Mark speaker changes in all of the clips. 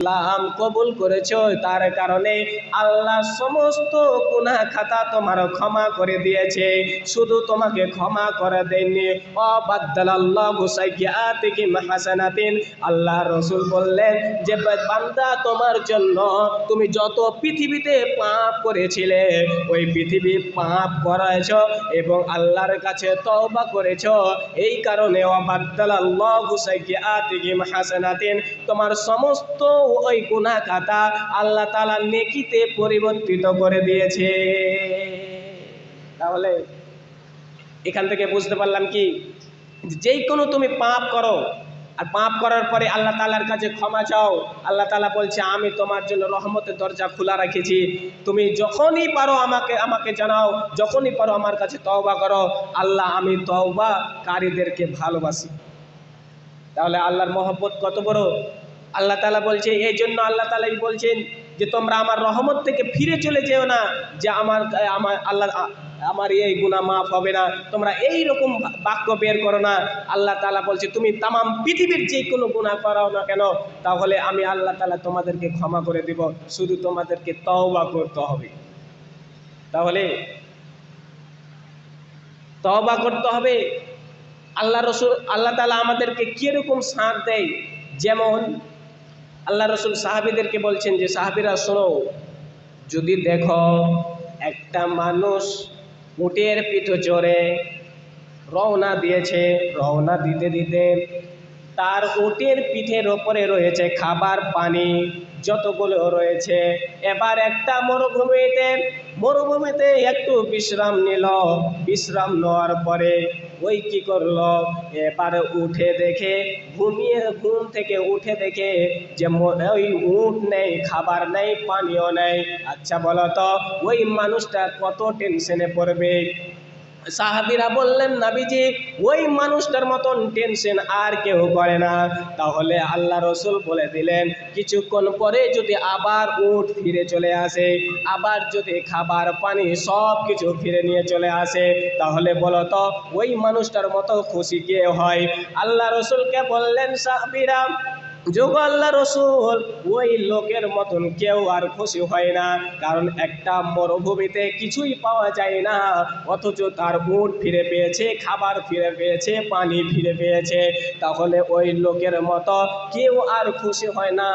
Speaker 1: ইসলাম কবুল করেছ, তার কারণে আল্লাহ সমস্ত গুনাহ খাতা তোমার ক্ষমা করে দিয়েছে। শুধু তোমাকে ক্ষমা করে দেননি। হাসানাতিন। আল্লাহ রসুল বললেন, যে বান্দা তোমার জন্য তুমি যত পৃথিবীতে পাপ করেছিলে, ওই পৃথিবী পাপ করেছ এবং আল্লাহর কাছে তওবা করেছ। এই কারণে অবাদ্দালাল্লাহু সাইয়্যাতিকুম হাসানাতিন, তোমার সমস্ত ওই গুনাহ খাতা আল্লাহ তাআলা নেকিতে পরিবর্তিত করে দিয়েছে। তাহলে এখান থেকে বুঝতে পারলাম কি? যেই কোনো তুমি পাপ করো, আর পাপ করার পরে আল্লাহ তালার কাছে ক্ষমা চাও, আল্লাহ তালা বলছে, আমি তোমার জন্য রহমতের দরজা খোলা রেখেছি। তুমি যখনই পারো আমাকে আমাকে জানাও, যখনই পারো আমার কাছে তওবা করো। আল্লাহ, আমি তওবা কারীদেরকে ভালোবাসি। তাহলে আল্লাহর মহব্বত কত বড়? আল্লাহ তালা বলছে, এই জন্য আল্লাহ তালাই বলছেন যে, তোমরা আমার রহমত থেকে ফিরে চলে যেও না, যে আমার আমার আল্লাহ, আমার এই গুণা মাফ হবে না। তোমরা এই রকম বাক্য বের করো না। আল্লাহ তালা বলছে, তুমি তামাম পৃথিবীর যে কোনো গুণা করাও না কেন? তাহলে আমি আল্লাহ তালা তোমাদেরকে ক্ষমা করে দিব। শুধু তোমাদেরকে তওবা করতে হবে। তাহলে তওবা করতে হবে। আল্লাহ রসুল, আল্লাহ তালা আমাদেরকে কীরকম সাথ দেয়? যেমন আল্লাহ রসুল সাহাবিদেরকে বলছেন যে, সাহাবিরা, শোনো, যদি দেখো একটা মানুষ উটের পিঠে চড়ে রওনা দিয়েছে, রওনা দিতে দিতে তার উটের পিঠের ওপরে রয়েছে খাবার পানি, যতগুলো রয়েছে। এবার একটা মরুভূমিতে মরুভূমিতে একটু বিশ্রাম নিল। বিশ্রাম নেওয়ার পরে ওই কি করল? এবার উঠে দেখে, ঘুমিয়ে, ঘুম থেকে উঠে দেখে যে ওই উঠ নেই, খাবার নেই, পানিও নেই। আচ্ছা বলো তো, ওই মানুষটা কত টেনশনে পড়বে? সাহাবিরা বললেন, নাবিজি, ওই মানুষটার মতন টেনশন আর কেউ করে না। তাহলে আল্লাহ রসুল বলে দিলেন, কিছুক্ষণ পরে যদি আবার উঠ ফিরে চলে আসে, আবার যদি খাবার, পানি সব কিছু ফিরে নিয়ে চলে আসে, তাহলে বলো তো, ওই মানুষটার মতো খুশি কে হয়? আল্লাহ রসুলকে বললেন, সাহাবিরা যোগ আল্লাহ রসুল, ওই লোকের মতন কেউ আর খুশি হয় না। কারণ একটা মরুভূমিতে কিছুই পাওয়া যায় না, অথচ তার উট ফিরে পেয়েছে, খাবার ফিরে পেয়েছে, পানি ফিরে পেয়েছে। তাহলে ওই লোকের মতো কেউ আর খুশি হয় না।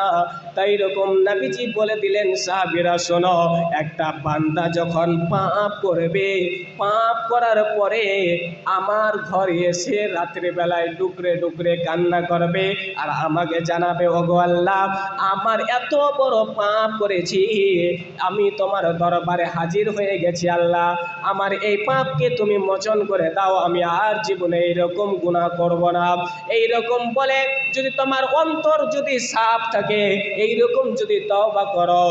Speaker 1: তাই রকম নাবিজি বলে দিলেন সাহাবিরা, শোনো, একটা বান্দা যখন পাপ করবে, পাপ করার পরে আমার ঘরে এসে রাত্রিবেলায় ডুকরে ডুকরে কান্না করবে, আর আমাকে জানাবে, ওগো আল্লাহ, আমার এত বড় পাপ করেছি। আমি তোমার দরবারে হাজির হয়ে গেছি আল্লাহ। আমার এই পাপকে তুমি মোচন করে দাও। আমি আর জীবনে এইরকম গুনাহ করব না। এই রকম বলে, যদি তোমার অন্তর যদি সাফ থাকে এই রকম যদি তওবা করো,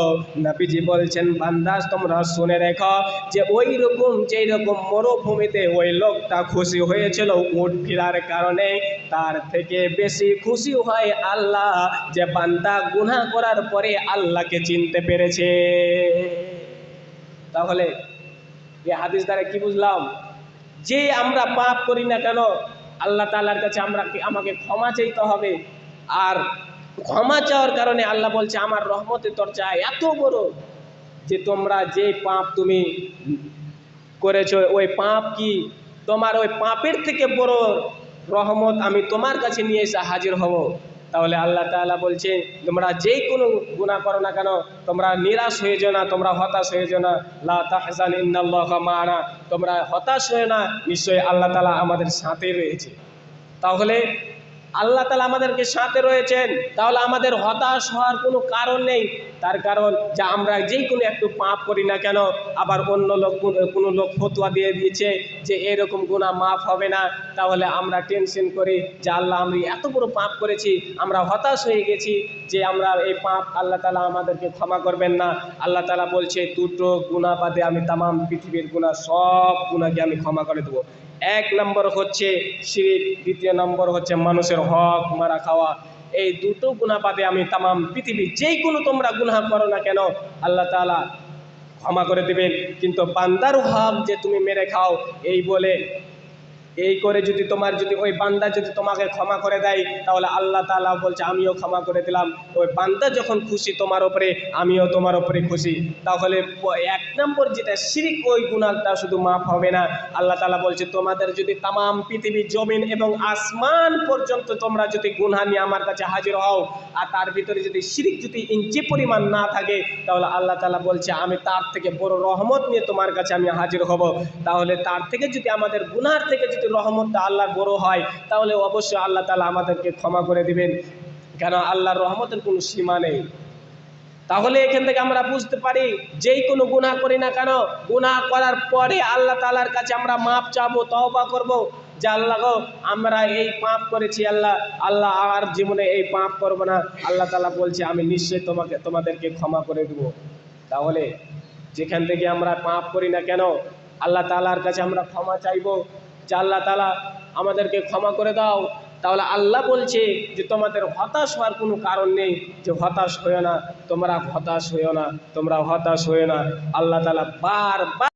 Speaker 1: নবীজি বলছেন বান্দাস তোমরা শুনে রেখো যে ওই রকম যেই রকম মরুভূমিতে ওই লোকটা খুশি হয়েছিল উট ফিরার কারণে। তার থেকে বেশি খুশি হয় আল্লাহ। যে বান্দা গুনাহ করার পরে আল্লাহকে চিনতে পেরেছে। তাহলে এই হাদিস দ্বারা কি বুঝলাম? যে আমরা পাপ করি না কেন, আল্লাহ তাআলার কাছে আমরা আমাকে ক্ষমা চাইতে হবে? আর ক্ষমা চাওয়ার কারণে আল্লাহ বলছে, আমার রহমতে তোর দরজা এত বড় যে তোমরা যে পাপ তুমি করেছ, ওই পাপ কি তোমার ওই পাপের থেকে বড় রহমত আমি তোমার কাছে নিয়ে এসে হাজির হব। তাহলে আল্লাহ তালা বলছে, তোমরা যেই কোনো গুণা করো না কেন, তোমরা নিরাশ হয়ে যাও না, তোমরা হতাশ হয়ে যাও না। লা তাহজান তোমরা হতাশ হয়ে না, নিশ্চয়ই আল্লাহ তালা আমাদের সাথে রয়েছে। তাহলে আল্লাহ তালা আমাদেরকে সাথে রয়েছেন। তাহলে আমাদের হতাশ হওয়ার কোনো কারণ নেই। তার কারণ যে আমরা যেই কোনো একটু পাপ করি না কেন, আবার অন্য লোক কোনো- লোক ফতুয়া দিয়ে দিয়েছে যে এরকম গুণা মাফ হবে না। তাহলে আমরা টেনশন করি যে আল্লাহ আমি এত বড় পাপ করেছি, আমরা হতাশ হয়ে গেছি যে আমরা এই পাপ আল্লাহ তালা আমাদেরকে ক্ষমা করবেন না। আল্লাহ তালা বলছে, দুটো গুণা বাদে আমি তামাম পৃথিবীর গুণা সব গুণাকে আমি ক্ষমা করে দেবো। এক নম্বর হচ্ছে শিরিক, দ্বিতীয় নম্বর হচ্ছে মানুষের হক, মারা খাওয়া। এই দুটো গুণা পাবে আমি তামাম পৃথিবী যেই কোনো তোমরা গুনাহ করো না কেন, আল্লাহ তালা ক্ষমা করে দেবেন। কিন্তু বান্দার হক যে তুমি মেরে খাও, এই বলে এই করে যদি তোমার যদি ওই বান্দা যদি তোমাকে ক্ষমা করে দেয়, তাহলে আল্লাহ তাআলা বলছে, আমিও ক্ষমা করে দিলাম। ওই বান্দা যখন খুশি তোমার ওপরে আমিও তোমার ওপরে খুশি। তাহলে এক নম্বর যেটা শিরিক, ওই গুণাটা শুধু মাফ হবে না। আল্লাহ তাআলা বলছে, তোমাদের যদি তামাম পৃথিবী জমিন এবং আসমান পর্যন্ত তোমরা যদি গুনহা নিয়ে আমার কাছে হাজির হও, আর তার ভিতরে যদি শিরিক যদি ইঞ্চি পরিমাণ না থাকে, তাহলে আল্লাহ তাআলা বলছে, আমি তার থেকে বড় রহমত নিয়ে তোমার কাছে আমি হাজির হব। তাহলে তার থেকে যদি আমাদের গুনার থেকে যদি রহমতটা আল্লাহ বড় হয়, তাহলে অবশ্যই আল্লাহ তালা আমাদেরকে ক্ষমা করে দিবেন। কেন আল্লাহর রহমতের কোনো সীমা নেই। তাহলে এখান থেকে আমরা বুঝতে পারি, যেই কোনো গুনাহ করি না কেন, গুনাহ করার পরে আল্লাহ তালার কাছে আমরা মাপ চাবো, তওবা করব, যে আল্লাহ গো, আমরা এই পাপ করেছি আল্লাহ আল্লাহ আর জীবনে এই পাপ করব না। আল্লাহ তালা বলছে, আমি নিশ্চয়ই তোমাকে, তোমাদেরকে ক্ষমা করে দেব। তাহলে যেখান থেকে আমরা পাপ করি না কেন, আল্লাহ তালার কাছে আমরা ক্ষমা চাইব। যে আল্লাহ তালা আমাদেরকে ক্ষমা করে দাও, তাহলে আল্লাহ বলছে যে তোমাদের হতাশ হওয়ার কোনো কারণ নেই যে হতাশ হয়েও না, তোমরা হতাশ হয়েও না, তোমরা হতাশ হয়েও না। আল্লাহ তাআলা বারবার